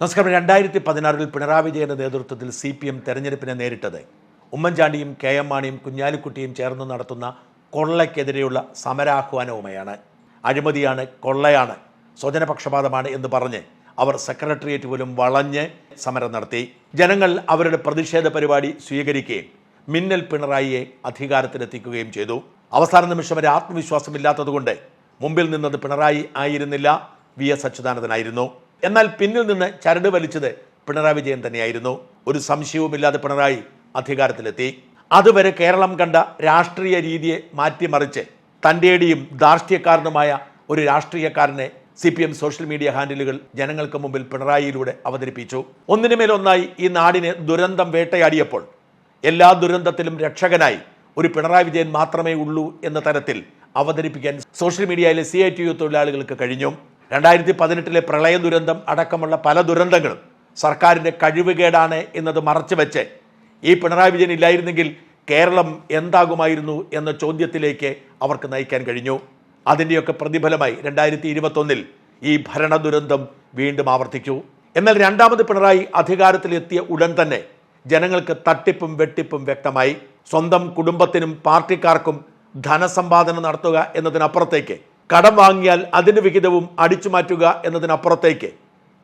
നമസ്കാരം രണ്ടായിരത്തി പതിനാറിൽ പിണറായി വിജയന്റെ നേതൃത്വത്തിൽ സി പി എം തെരഞ്ഞെടുപ്പിനെ നേരിട്ടത്. ഉമ്മൻചാണ്ടിയും കെ എം മാണിയും കുഞ്ഞാലിക്കുട്ടിയും ചേർന്ന് നടത്തുന്ന കൊള്ളയ്ക്കെതിരെയുള്ള സമരാഹ്വാനവുമായാണ്. അഴിമതിയാണ് കൊള്ളയാണ്. സ്വജനപക്ഷപാതമാണ് എന്ന് പറഞ്ഞ് അവർ സെക്രട്ടേറിയറ്റ് പോലും വളഞ്ഞ് സമരം നടത്തി. ജനങ്ങൾ അവരുടെ പ്രതിഷേധ പരിപാടി സ്വീകരിക്കുകയും മിന്നൽ പിണറായിയെ അധികാരത്തിലെത്തിക്കുകയും ചെയ്തു. അവസാന നിമിഷം വരെ ആത്മവിശ്വാസമില്ലാത്തതുകൊണ്ട് മുമ്പിൽ നിന്നത് പിണറായി ആയിരുന്നില്ല. വി എസ് അച്യുതാനന്ദനായിരുന്നു. എന്നാൽ പിന്നിൽ നിന്ന് ചരട് വലിച്ചത് പിണറായി വിജയൻ തന്നെയായിരുന്നു. ഒരു സംശയവുമില്ലാതെ പിണറായി അധികാരത്തിലെത്തി. അതുവരെ കേരളം കണ്ട രാഷ്ട്രീയ രീതിയെ മാറ്റിമറിച്ച് തന്റെടിയും ധാർഷ്ട്യക്കാരനുമായ ഒരു രാഷ്ട്രീയക്കാരനെ C P M social media ഹാൻഡിലുകൾ ജനങ്ങൾക്ക് മുമ്പിൽ പിണറായിയിലൂടെ അവതരിപ്പിച്ചു. ഒന്നിനുമേലൊന്നായി ഈ നാടിനെ ദുരന്തം വേട്ടയാടിയപ്പോൾ എല്ലാ ദുരന്തത്തിലും രക്ഷകനായി ഒരു പിണറായി വിജയൻ മാത്രമേ ഉള്ളൂ എന്ന തരത്തിൽ അവതരിപ്പിക്കാൻ സോഷ്യൽ മീഡിയയിലെ സി ഐ ടി യു തൊഴിലാളികൾക്ക് കഴിഞ്ഞു. രണ്ടായിരത്തി പതിനെട്ടിലെ പ്രളയ ദുരന്തം അടക്കമുള്ള പല ദുരന്തങ്ങളും സർക്കാരിന്റെ കഴിവുകേടാണ് എന്നത് മറച്ചു വെച്ച് ഈ പിണറായി വിജയൻ ഇല്ലായിരുന്നെങ്കിൽ കേരളം എന്താകുമായിരുന്നു എന്ന ചോദ്യത്തിലേക്ക് അവർക്ക് നയിക്കാൻ കഴിഞ്ഞു. അതിന്റെയൊക്കെ പ്രതിഫലമായി രണ്ടായിരത്തി ഇരുപത്തൊന്നിൽ ഈ ഭരണ ദുരന്തം വീണ്ടും ആവർത്തിച്ചു. എന്നാൽ രണ്ടാമത് പിണറായി അധികാരത്തിലെത്തിയ ഉടൻ തന്നെ ജനങ്ങൾക്ക് തട്ടിപ്പും വെട്ടിപ്പും വ്യക്തമായി. സ്വന്തം കുടുംബത്തിനും പാർട്ടിക്കാർക്കും ധനസമ്പാദനം നടത്തുക എന്നതിനപ്പുറത്തേക്ക് കടം വാങ്ങിയാൽ അതിന്റെ വിഹിതവും അടിച്ചു മാറ്റുക എന്നതിനപ്പുറത്തേക്ക്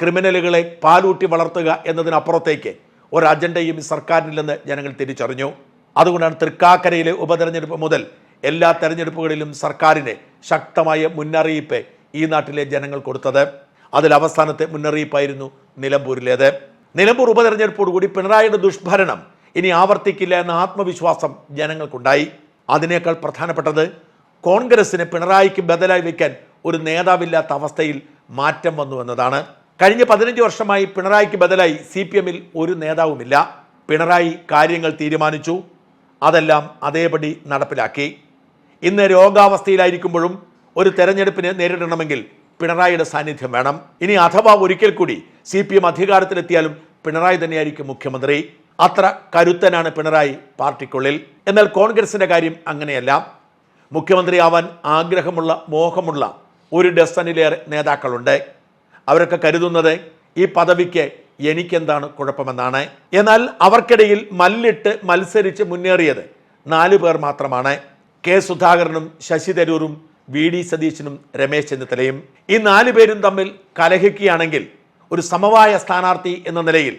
ക്രിമിനലുകളെ പാലൂട്ടി വളർത്തുക എന്നതിനപ്പുറത്തേക്ക് ഒരു അജണ്ടയും ഈ സർക്കാരിനില്ലെന്ന് ജനങ്ങൾ തിരിച്ചറിഞ്ഞു. അതുകൊണ്ടാണ് തൃക്കാക്കരയിലെ ഉപതെരഞ്ഞെടുപ്പ് മുതൽ എല്ലാ തെരഞ്ഞെടുപ്പുകളിലും സർക്കാരിന് ശക്തമായ മുന്നറിയിപ്പ് ഈ നാട്ടിലെ ജനങ്ങൾ കൊടുത്തത്. അതിൽ അവസാനത്തെ മുന്നറിയിപ്പായിരുന്നു നിലമ്പൂരിലേത്. നിലമ്പൂർ ഉപതെരഞ്ഞെടുപ്പോടുകൂടി പിണറായിയുടെ ദുഷ്ഭരണം ഇനി ആവർത്തിക്കില്ല എന്ന ആത്മവിശ്വാസം ജനങ്ങൾക്കുണ്ടായി. അതിനേക്കാൾ പ്രധാനപ്പെട്ടത് കോൺഗ്രസിന് പിണറായിക്ക് ബദലായി വയ്ക്കാൻ ഒരു നേതാവില്ലാത്ത അവസ്ഥയിൽ മാറ്റം വന്നു എന്നതാണ്. കഴിഞ്ഞ പതിനഞ്ച് വർഷമായി പിണറായിക്ക് ബദലായി സി പി എമ്മിൽ ഒരു നേതാവുമില്ല. പിണറായി കാര്യങ്ങൾ തീരുമാനിച്ചു. അതെല്ലാം അതേപടി നടപ്പിലാക്കി. ഇന്ന് രോഗാവസ്ഥയിലായിരിക്കുമ്പോഴും ഒരു തെരഞ്ഞെടുപ്പിനെ നേരിടണമെങ്കിൽ പിണറായിയുടെ സാന്നിധ്യം വേണം. ഇനി അഥവാ ഒരിക്കൽ കൂടി സി പി എം അധികാരത്തിലെത്തിയാലും പിണറായി തന്നെയായിരിക്കും മുഖ്യമന്ത്രി. അത്ര കരുത്തനാണ് പിണറായി പാർട്ടിക്കുള്ളിൽ. എന്നാൽ കോൺഗ്രസിന്റെ കാര്യം അങ്ങനെയല്ല. മുഖ്യമന്ത്രിയാവാൻ ആഗ്രഹമുള്ള മോഹമുള്ള ഒരു ഡസനിലേറെ നേതാക്കളുണ്ട്. അവരൊക്കെ കരുതുന്നത് ഈ പദവിക്ക് എനിക്കെന്താണ് കുഴപ്പമെന്നാണ്. എന്നാൽ അവർക്കിടയിൽ മല്ലിട്ട് മത്സരിച്ച് മുന്നേറിയത് നാലു പേർ മാത്രമാണ്. കെ സുധാകരനും ശശി തരൂരും വി ഡി സതീശനും രമേശ് ചെന്നിത്തലയും. ഈ നാലു പേരും തമ്മിൽ കലഹിക്കുകയാണെങ്കിൽ ഒരു സമവായ സ്ഥാനാർത്ഥി എന്ന നിലയിൽ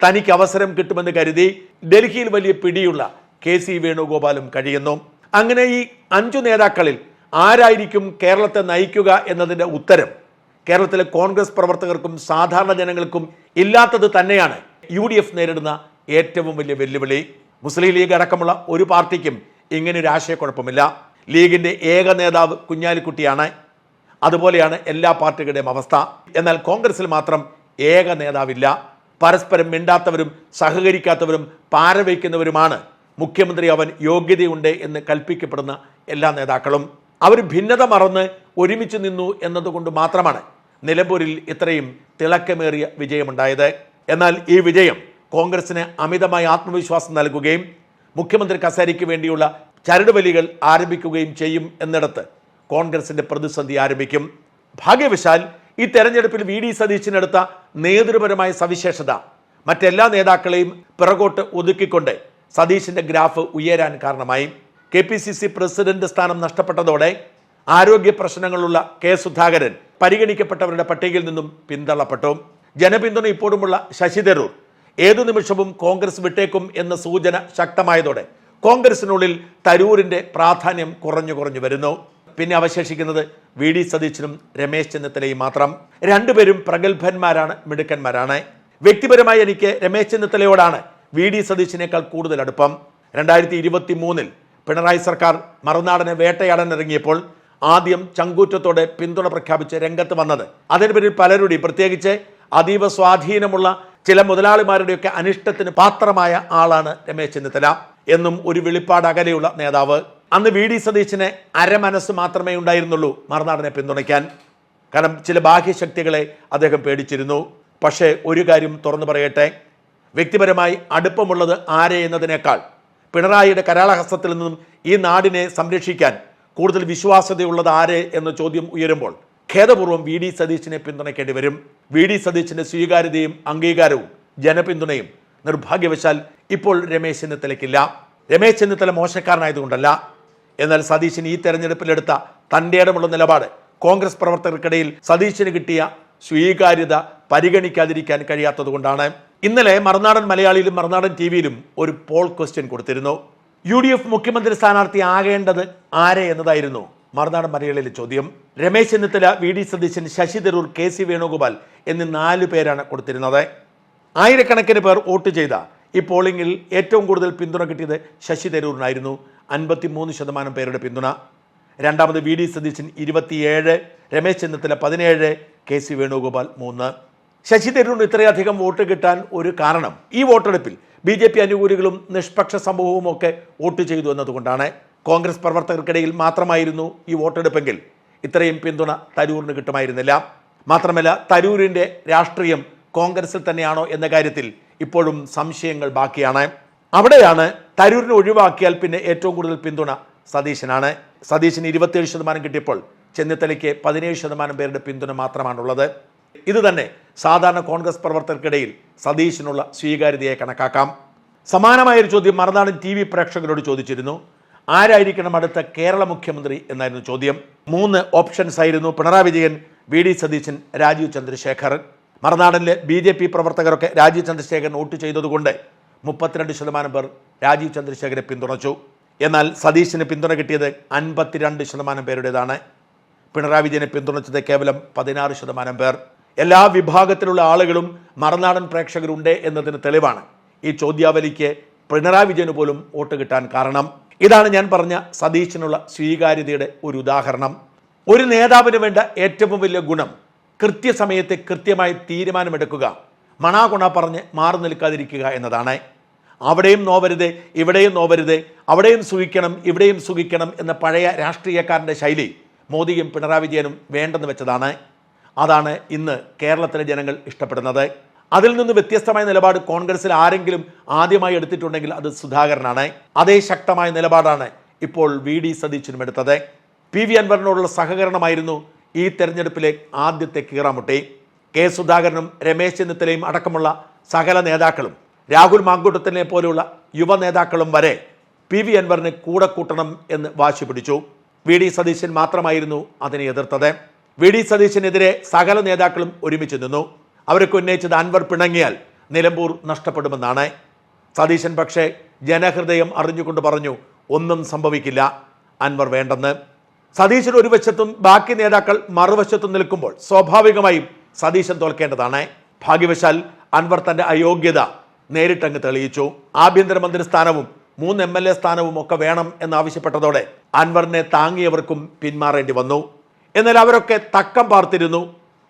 തനിക്ക് അവസരം കിട്ടുമെന്ന് കരുതി ഡൽഹിയിൽ വലിയ പിടിയുള്ള കെ സി വേണുഗോപാലും കഴിയുന്നു. അങ്ങനെ ഈ അഞ്ചു നേതാക്കളിൽ ആരായിരിക്കും കേരളത്തെ നയിക്കുക എന്നതിന്റെ ഉത്തരം കേരളത്തിലെ കോൺഗ്രസ് പ്രവർത്തകർക്കും സാധാരണ ജനങ്ങൾക്കും ഇല്ലാത്തത് തന്നെയാണ് യു ഡി എഫ് നേരിടുന്ന ഏറ്റവും വലിയ വെല്ലുവിളി. മുസ്ലിം ലീഗ് അടക്കമുള്ള ഒരു പാർട്ടിക്കും ഇങ്ങനെ ഒരു ആശയക്കുഴപ്പമില്ല. ലീഗിന്റെ ഏക നേതാവ് കുഞ്ഞാലിക്കുട്ടിയാണ്. അതുപോലെയാണ് എല്ലാ പാർട്ടികളുടെയും അവസ്ഥ. എന്നാൽ കോൺഗ്രസിൽ മാത്രം ഏക നേതാവില്ല. പരസ്പരം മിണ്ടാത്തവരും സഹകരിക്കാത്തവരും പാരവയ്ക്കുന്നവരുമാണ് മുഖ്യമന്ത്രി അവൻ യോഗ്യതയുണ്ട് എന്ന് കൽപ്പിക്കപ്പെടുന്ന എല്ലാ നേതാക്കളും അവർ ഭിന്നത മറന്ന് ഒരുമിച്ച് നിന്നു എന്നതുകൊണ്ട് മാത്രമാണ് നിലമ്പൂരിൽ ഇത്രയും തിളക്കമേറിയ വിജയമുണ്ടായത്. എന്നാൽ ഈ വിജയം കോൺഗ്രസിന് അമിതമായ ആത്മവിശ്വാസം നൽകുകയും മുഖ്യമന്ത്രി കസേരയ്ക്ക് വേണ്ടിയുള്ള ചരടുവലികൾ ആരംഭിക്കുകയും ചെയ്യും എന്നിടത്ത് കോൺഗ്രസിന്റെ പ്രതിസന്ധി ആരംഭിക്കും. ഭാഗ്യവശാൽ ഈ തെരഞ്ഞെടുപ്പിൽ വി ഡി സതീശിനെടുത്ത നേതൃപരമായ സവിശേഷത മറ്റെല്ലാ നേതാക്കളെയും പിറകോട്ട് ഒതുക്കിക്കൊണ്ട് സതീശിന്റെ ഗ്രാഫ് ഉയരാൻ കാരണമായി. K P C C president സ്ഥാനം നഷ്ടപ്പെട്ടതോടെ ആരോഗ്യ പ്രശ്നങ്ങളുള്ള കെ സുധാകരൻ പരിഗണിക്കപ്പെട്ടവരുടെ പട്ടികയിൽ നിന്നും പിന്തള്ളപ്പെട്ടു. ജനപിന്തുണ ഇപ്പോഴുമുള്ള ശശി തരൂർ ഏതു നിമിഷവും കോൺഗ്രസ് വിട്ടേക്കും എന്ന സൂചന ശക്തമായതോടെ കോൺഗ്രസിനുള്ളിൽ തരൂരിന്റെ പ്രാധാന്യം കുറഞ്ഞു കുറഞ്ഞു വരുന്നു. പിന്നെ അവശേഷിക്കുന്നത് വി ഡി സതീശനും രമേശ് ചെന്നിത്തലയും മാത്രം. രണ്ടുപേരും പ്രഗത്ഭന്മാരാണ് മിടുക്കന്മാരാണ്. വ്യക്തിപരമായി എനിക്ക് രമേശ് ചെന്നിത്തലയോടാണ് വി ഡി സതീശിനേക്കാൾ കൂടുതൽ അടുപ്പം. രണ്ടായിരത്തി ഇരുപത്തി മൂന്നിൽ പിണറായി സർക്കാർ മറുനാടനെ വേട്ടയാടാൻ ഇറങ്ങിയപ്പോൾ ആദ്യം ചങ്കൂറ്റത്തോടെ പിന്തുണ പ്രഖ്യാപിച്ച് രംഗത്ത് വന്നത്. അതിന് പേരിൽ പലരുടെയും പ്രത്യേകിച്ച് അതീവ സ്വാധീനമുള്ള ചില മുതലാളിമാരുടെയൊക്കെ അനിഷ്ടത്തിന് പാത്രമായ ആളാണ് രമേശ് ചെന്നിത്തല എന്നും ഒരു വെളിപ്പാട് അകലെയുള്ള നേതാവ്. അന്ന് വി ഡി സതീശന് അരമനസ് മാത്രമേ ഉണ്ടായിരുന്നുള്ളൂ മറുനാടനെ പിന്തുണയ്ക്കാൻ. കാരണം ചില ബാഹ്യശക്തികളെ അദ്ദേഹം പേടിച്ചിരുന്നു. പക്ഷേ ഒരു കാര്യം തുറന്നു പറയട്ടെ. വ്യക്തിപരമായി അടുപ്പമുള്ളത് ആരെ എന്നതിനേക്കാൾ? പിണറായിയുടെ കരാളഹസ്തത്തിൽ നിന്നും ഈ നാടിനെ സംരക്ഷിക്കാൻ കൂടുതൽ വിശ്വാസ്യതയുള്ളത് ആരെ എന്ന ചോദ്യം ഉയരുമ്പോൾ ഖേദപൂർവം വി ഡി സതീശിനെ പിന്തുണയ്ക്കേണ്ടി വരും. വി ഡി സതീശന്റെ സ്വീകാര്യതയും അംഗീകാരവും ജനപിന്തുണയും നിർഭാഗ്യവശാൽ ഇപ്പോൾ രമേശ് ചെന്നിത്തലയ്ക്കില്ല. രമേശ് ചെന്നിത്തല മോശക്കാരനായതുകൊണ്ടല്ല. എന്നാൽ സതീശൻ ഈ തെരഞ്ഞെടുപ്പിലെടുത്ത തന്റെ ഇടമുള്ള നിലപാട് കോൺഗ്രസ് പ്രവർത്തകർക്കിടയിൽ സതീശന് കിട്ടിയ സ്വീകാര്യത പരിഗണിക്കാതിരിക്കാൻ കഴിയാത്തതുകൊണ്ടാണ്. ഇന്നലെ മറുനാടൻ മലയാളിയിലും മറുനാടൻ ടി വിയിലും ഒരു പോൾ ക്വസ്റ്റ്യൻ കൊടുത്തിരുന്നു. യു ഡി എഫ് മുഖ്യമന്ത്രി സ്ഥാനാർത്ഥി ആകേണ്ടത് ആരെ എന്നതായിരുന്നു മറുനാടൻ മലയാളിയിലെ ചോദ്യം. Ramesh Chennithala V D Satheesan Shashi Tharoor K C Venugopal എന്നീ നാല് പേരാണ് കൊടുത്തിരുന്നത്. ആയിരക്കണക്കിന് പേർ വോട്ട് ചെയ്ത ഈ പോളിംഗിൽ ഏറ്റവും കൂടുതൽ പിന്തുണ കിട്ടിയത് ശശി തരൂരിനായിരുന്നു അൻപത്തി മൂന്ന് ശതമാനം പേരുടെ പിന്തുണ. രണ്ടാമത് വി ഡി സതീശൻ ഇരുപത്തിയേഴ് രമേശ് ചെന്നിത്തല പതിനേഴ് കെ സി വേണുഗോപാൽ മൂന്ന്. ശശി തരൂർ ഇത്രയധികം വോട്ട് കിട്ടാൻ ഒരു കാരണം ഈ വോട്ടെടുപ്പിൽ ബി ജെ പി അനുകൂലികളും നിഷ്പക്ഷ സമൂഹവും ഒക്കെ വോട്ട് ചെയ്തു എന്നതുകൊണ്ടാണ് കോൺഗ്രസ് പ്രവർത്തകർക്കിടയിൽ മാത്രമായിരുന്നു ഈ വോട്ടെടുപ്പെങ്കിൽ ഇത്രയും പിന്തുണ തരൂറിന് കിട്ടുമായിരുന്നില്ല. മാത്രമല്ല തരൂരിന്റെ രാഷ്ട്രീയം കോൺഗ്രസിൽ തന്നെയാണോ എന്ന കാര്യത്തിൽ ഇപ്പോഴും സംശയങ്ങൾ ബാക്കിയാണ്. അവിടെയാണ് തരൂരിനെ ഒഴിവാക്കിയാൽ പിന്നെ ഏറ്റവും കൂടുതൽ പിന്തുണ സതീശനാണ്. സതീശന് ഇരുപത്തേഴ് ശതമാനം കിട്ടിയപ്പോൾ ചെന്നിത്തലയ്ക്ക് പതിനേഴ് ശതമാനം പേരുടെ പിന്തുണ മാത്രമാണുള്ളത്. ഇത് തന്നെ സാധാരണ കോൺഗ്രസ് പ്രവർത്തകർക്കിടയിൽ സതീശനുള്ള സ്വീകാര്യതയെ കണക്കാക്കാം. സമാനമായ ഒരു ചോദ്യം മറുനാടൻ ടി വി പ്രേക്ഷകരോട് ചോദിച്ചിരുന്നു. ആരായിരിക്കണം അടുത്ത കേരള മുഖ്യമന്ത്രി എന്നായിരുന്നു ചോദ്യം. മൂന്ന് ഓപ്ഷൻസ് ആയിരുന്നു പിണറായി വിജയൻ വി ഡി സതീശൻ രാജീവ് ചന്ദ്രശേഖർ. മറുനാടനിലെ ബി ജെ പി പ്രവർത്തകരൊക്കെ രാജീവ് ചന്ദ്രശേഖരൻ വോട്ട് ചെയ്തതുകൊണ്ട് മുപ്പത്തിരണ്ട് ശതമാനം പേർ രാജീവ് ചന്ദ്രശേഖരെ പിന്തുണച്ചു. എന്നാൽ സതീശിന് പിന്തുണ കിട്ടിയത് അൻപത്തിരണ്ട് ശതമാനം പേരുടേതാണ്. പിണറായി വിജയനെ പിന്തുണച്ചത് കേവലം പതിനാറ് ശതമാനം പേർ. എല്ലാ വിഭാഗത്തിലുള്ള ആളുകളും മറുനാടൻ പ്രേക്ഷകരുണ്ട് എന്നതിന് തെളിവാണ്. ഈ ചോദ്യാവലിക്ക് പിണറായി വിജയന് പോലും വോട്ട് കിട്ടാൻ കാരണം. ഇതാണ് ഞാൻ പറഞ്ഞ സതീശനുള്ള സ്വീകാര്യതയുടെ ഒരു ഉദാഹരണം. ഒരു നേതാവിന് വേണ്ട ഏറ്റവും വലിയ ഗുണം കൃത്യസമയത്ത് കൃത്യമായി തീരുമാനമെടുക്കുക. മണാകുണ പറഞ്ഞ് മാറി നിൽക്കാതിരിക്കുക എന്നതാണ്. അവിടെയും നോവരുത് ഇവിടെയും നോവരുത് അവിടെയും സുഖിക്കണം ഇവിടെയും സുഖിക്കണം എന്ന പഴയ രാഷ്ട്രീയക്കാരന്റെ ശൈലി മോദിയും പിണറായി വിജയനും വേണ്ടെന്ന് വെച്ചതാണ്. അതാണ് ഇന്ന് കേരളത്തിലെ ജനങ്ങൾ ഇഷ്ടപ്പെടുന്നത്. അതിൽ നിന്ന് വ്യത്യസ്തമായ നിലപാട് കോൺഗ്രസിൽ ആരെങ്കിലും ആദ്യമായി എടുത്തിട്ടുണ്ടെങ്കിൽ അത് സുധാകരനാണ്. അതേ ശക്തമായ നിലപാടാണ് ഇപ്പോൾ വി ഡി സതീശനും എടുത്തത്. പി വി അൻവറിനോടുള്ള സഹകരണമായിരുന്നു ഈ തെരഞ്ഞെടുപ്പിലെ ആദ്യത്തെ കീറാമുട്ടി. കെ സുധാകരനും രമേശ് ചെന്നിത്തലയും അടക്കമുള്ള സകല നേതാക്കളും രാഹുൽ മാങ്കൂട്ടത്തിനെ പോലെയുള്ള യുവ നേതാക്കളും വരെ പി വി അൻവറിനെ കൂടെ കൂട്ടണം എന്ന് വാശി പിടിച്ചു വി ഡി സതീശൻ മാത്രമായിരുന്നു അതിനെ എതിർത്തത്. വി ഡി സതീശനെതിരെ സകല നേതാക്കളും ഒരുമിച്ച് നിന്നു. അവരൊക്കെ ഉന്നയിച്ചത് അൻവർ പിണങ്ങിയാൽ നിലമ്പൂർ നഷ്ടപ്പെടുമെന്നാണ്. സതീശൻ പക്ഷേ ജനഹൃദയം അറിഞ്ഞുകൊണ്ട് പറഞ്ഞു ഒന്നും സംഭവിക്കില്ല. അൻവർ വേണ്ടെന്ന്. സതീശൻ ഒരു വശത്തും ബാക്കി നേതാക്കൾ മറുവശത്തും നിൽക്കുമ്പോൾ സ്വാഭാവികമായും സതീശൻ തോൽക്കേണ്ടതാണ്. ഭാഗ്യവശാൽ അൻവർ തന്റെ അയോഗ്യത നേരിട്ടങ്ങ് തെളിയിച്ചു. ആഭ്യന്തരമന്ത്രി സ്ഥാനവും മൂന്ന് എം എൽ എ സ്ഥാനവും ഒക്കെ വേണം എന്നാവശ്യപ്പെട്ടതോടെ അൻവറിനെ താങ്ങിയവർക്കും പിന്മാറേണ്ടി വന്നു. എന്നാൽ അവരൊക്കെ തക്കം പാർത്തിരുന്നു.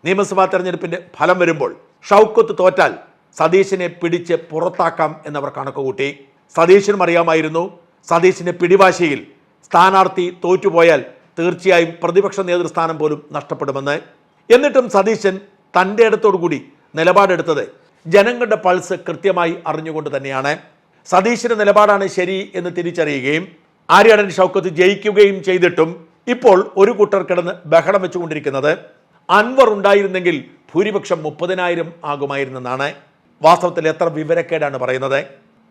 നിയമസഭാ തെരഞ്ഞെടുപ്പിന്റെ ഫലം വരുമ്പോൾ ഷൗക്കത്ത് തോറ്റാൽ സതീശനെ പിടിച്ച് പുറത്താക്കാം എന്നവർ കണക്കുകൂട്ടി സതീശനും അറിയാമായിരുന്നു സതീശിന്റെ പിടിവാശിയിൽ സ്ഥാനാർത്ഥി തോറ്റുപോയാൽ തീർച്ചയായും പ്രതിപക്ഷ നേതൃസ്ഥാനം പോലും നഷ്ടപ്പെടുമെന്ന്. എന്നിട്ടും സതീശൻ തന്റെ ഇടത്തോടുകൂടി നിലപാടെടുത്തത് ജനങ്ങളുടെ പൾസ് കൃത്യമായി അറിഞ്ഞുകൊണ്ട് തന്നെയാണ്. സതീശന്റെ നിലപാടാണ് ശരി എന്ന് തിരിച്ചറിയുകയും ആര്യാടൻ ഷൗക്കത്ത് ജയിക്കുകയും ചെയ്തിട്ടും ഇപ്പോൾ ഒരു കൂട്ടർ കിടന്ന് ബഹളം വെച്ചുകൊണ്ടിരിക്കുന്നത്. അൻവർ ഉണ്ടായിരുന്നെങ്കിൽ ഭൂരിപക്ഷം മുപ്പതിനായിരം ആകുമായിരുന്നെന്നാണ്. വാസ്തവത്തിൽ എത്ര വിവരക്കേടാണ് പറയുന്നത്.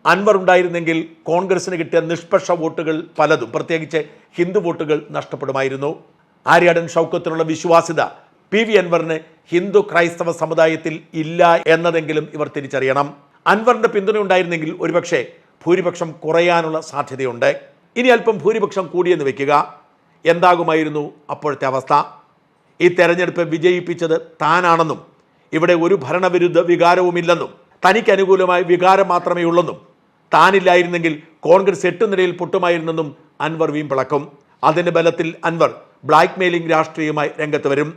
അൻവർ ഉണ്ടായിരുന്നെങ്കിൽ കോൺഗ്രസിന് കിട്ടിയ നിഷ്പക്ഷ വോട്ടുകൾ പലതും. പ്രത്യേകിച്ച് ഹിന്ദു വോട്ടുകൾ നഷ്ടപ്പെടുമായിരുന്നു. ആര്യാടൻ ഷൗക്കത്തിനുള്ള വിശ്വാസ്യത പി വി അൻവറിന് ഹിന്ദു ക്രൈസ്തവ സമുദായത്തിൽ ഇല്ല എന്നതെങ്കിലും ഇവർ തിരിച്ചറിയണം. അൻവറിന്റെ പിന്തുണ ഉണ്ടായിരുന്നെങ്കിൽ ഒരുപക്ഷെ ഭൂരിപക്ഷം കുറയാനുള്ള സാധ്യതയുണ്ട്. ഇനി അല്പം ഭൂരിപക്ഷം കൂടിയെന്ന് വെക്കുക. എന്താകുമായിരുന്നു അപ്പോഴത്തെ അവസ്ഥ? ഈ തെരഞ്ഞെടുപ്പ് വിജയിപ്പിച്ചത് താനാണെന്നും ഇവിടെ ഒരു ഭരണവിരുദ്ധ വികാരവുമില്ലെന്നും തനിക്ക് അനുകൂലമായ വികാരം മാത്രമേ ഉള്ളെന്നും താനില്ലായിരുന്നെങ്കിൽ കോൺഗ്രസ് എട്ട് നിലയിൽ പൊട്ടുമായിരുന്നെന്നും അൻവർ വീമ്പിളക്കും. അതിന്റെ ബലത്തിൽ അൻവർ ബ്ലാക്ക് മെയിലിംഗ് രാഷ്ട്രീയമായി രംഗത്ത് വരും.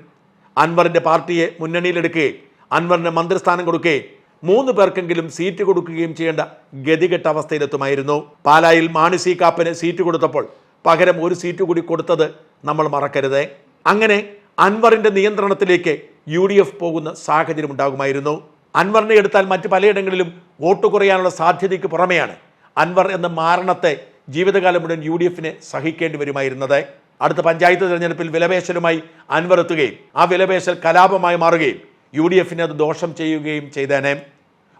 അൻവറിന്റെ പാർട്ടിയെ മുന്നണിയിലെടുക്കുകയും അൻവറിന് മന്ത്രിസ്ഥാനം കൊടുക്കുകയും മൂന്ന് പേർക്കെങ്കിലും സീറ്റ് കൊടുക്കുകയും ചെയ്യേണ്ട ഗതികെട്ട അവസ്ഥയിലെത്തുമായിരുന്നു. പാലായിൽ മാണി സി കാപ്പന് സീറ്റ് കൊടുത്തപ്പോൾ പകരം ഒരു സീറ്റ് കൂടി കൊടുത്തത് നമ്മൾ മറക്കരുത്. അങ്ങനെ അൻവറിന്റെ നിയന്ത്രണത്തിലേക്ക് യു ഡി എഫ് പോകുന്ന സാഹചര്യം ഉണ്ടാകുമായിരുന്നു. അൻവറിനെ എടുത്താൽ മറ്റ് പലയിടങ്ങളിലും വോട്ട് കുറയാനുള്ള സാധ്യതയ്ക്ക് പുറമെയാണ് അൻവർ എന്ന മാരണത്തെ ജീവിതകാലം മുഴുവൻ യു ഡി എഫിന് സഹിക്കേണ്ടി വരുമായിരുന്നത്. അടുത്ത പഞ്ചായത്ത് തിരഞ്ഞെടുപ്പിൽ വിലപേശലുമായി അൻവർ എത്തുകയും ആ വിലപേശൽ കലാപമായി മാറുകയും യു ഡി എഫിന് അത് ദോഷം ചെയ്യുകയും ചെയ്തേനെ.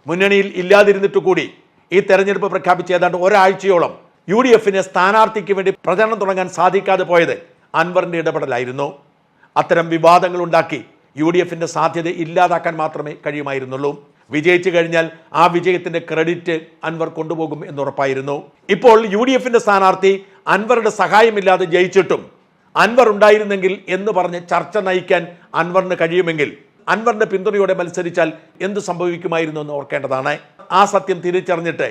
മുന്നണിയിൽ ഇല്ലാതിരുന്നിട്ട് കൂടി ഈ തെരഞ്ഞെടുപ്പ് പ്രഖ്യാപിച്ച ഏതാണ്ട് ഒരാഴ്ചയോളം യു ഡി എഫിന് സ്ഥാനാർത്ഥിക്ക് വേണ്ടി പ്രചരണം തുടങ്ങാൻ സാധിക്കാതെ പോയത് അൻവറിന്റെ ഇടപെടലായിരുന്നു. അത്തരം വിവാദങ്ങൾ ഉണ്ടാക്കി യു ഡി എഫിന്റെ സാധ്യത ഇല്ലാതാക്കാൻ മാത്രമേ കഴിയുമായിരുന്നുള്ളൂ. വിജയിച്ചു കഴിഞ്ഞാൽ ആ വിജയത്തിന്റെ ക്രെഡിറ്റ് അൻവർ കൊണ്ടുപോകും എന്നുറപ്പായിരുന്നു. ഇപ്പോൾ യു ഡി എഫിന്റെ സ്ഥാനാർത്ഥി അൻവറുടെ സഹായമില്ലാതെ ജയിച്ചിട്ടും അൻവർ ഉണ്ടായിരുന്നെങ്കിൽ എന്ന് പറഞ്ഞ് ചർച്ച നയിക്കാൻ അൻവറിന് കഴിയുമെങ്കിൽ അൻവറിന്റെ പിന്തുണയോടെ മത്സരിച്ചാൽ എന്ത് സംഭവിക്കുമായിരുന്നു എന്ന് ഓർക്കേണ്ടതാണ്. ആ സത്യം തിരിച്ചറിഞ്ഞിട്ട്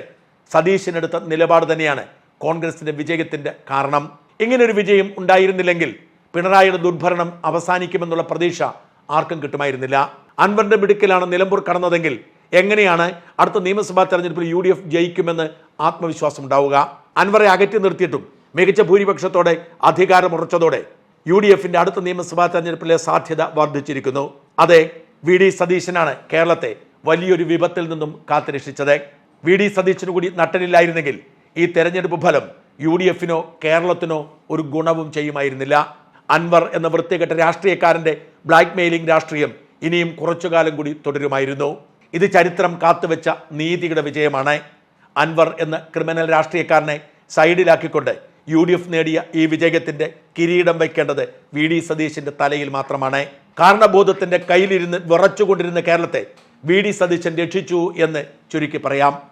സതീഷിനെടുത്ത നിലപാട് തന്നെയാണ് കോൺഗ്രസിന്റെ വിജയത്തിന്റെ കാരണം. ഇങ്ങനൊരു വിജയം ഉണ്ടായിരുന്നില്ലെങ്കിൽ പിണറായിയുടെ ദുർഭരണം അവസാനിക്കുമെന്നുള്ള പ്രതീക്ഷ ആർക്കും കിട്ടുമായിരുന്നില്ല. അൻവറിന്റെ മിടുക്കിലാണ് നിലമ്പൂർ കടന്നതെങ്കിൽ എങ്ങനെയാണ് അടുത്ത നിയമസഭാ തെരഞ്ഞെടുപ്പിൽ യു ഡി എഫ് ജയിക്കുമെന്ന് ആത്മവിശ്വാസം ഉണ്ടാവുക? അൻവറെ അകറ്റി നിർത്തിയിട്ടും മികച്ച ഭൂരിപക്ഷത്തോടെ അധികാരമുറച്ചതോടെ യു ഡി എഫിന്റെ അടുത്ത നിയമസഭാ തെരഞ്ഞെടുപ്പിലെ സാധ്യത വർദ്ധിച്ചിരിക്കുന്നു. അതെ വി ഡി സതീശനാണ് കേരളത്തെ വലിയൊരു വിപത്തിൽ നിന്നും കാത്തുരക്ഷിച്ചത്. വി ഡി സതീശന് കൂടി നട്ടലില്ലായിരുന്നെങ്കിൽ ഈ തെരഞ്ഞെടുപ്പ് ഫലം യു ഡി എഫിനോ കേരളത്തിനോ ഒരു ഗുണവും ചെയ്യുമായിരുന്നില്ല. അൻവർ എന്ന വൃത്തികെട്ട രാഷ്ട്രീയക്കാരന്റെ ബ്ലാക്ക് മെയിലിംഗ് രാഷ്ട്രീയം ഇനിയും കുറച്ചുകാലം കൂടി തുടരുമായിരുന്നു. ഇത് ചരിത്രം കാത്തുവെച്ച നീതിയുടെ വിജയമാണ്. അൻവർ എന്ന ക്രിമിനൽ രാഷ്ട്രീയക്കാരനെ സൈഡിലാക്കിക്കൊണ്ട് യു ഡി എഫ് നേടിയ ഈ വിജയത്തിന്റെ കിരീടം വയ്ക്കേണ്ടത് വി ഡി സതീശിന്റെ തലയിൽ മാത്രമാണ്. കാരണബോധത്തിന്റെ കയ്യിലിരുന്ന് വിറച്ചുകൊണ്ടിരുന്ന കേരളത്തെ വി ഡി സതീശൻ രക്ഷിച്ചു എന്ന് ചുരുക്കി പറയാം.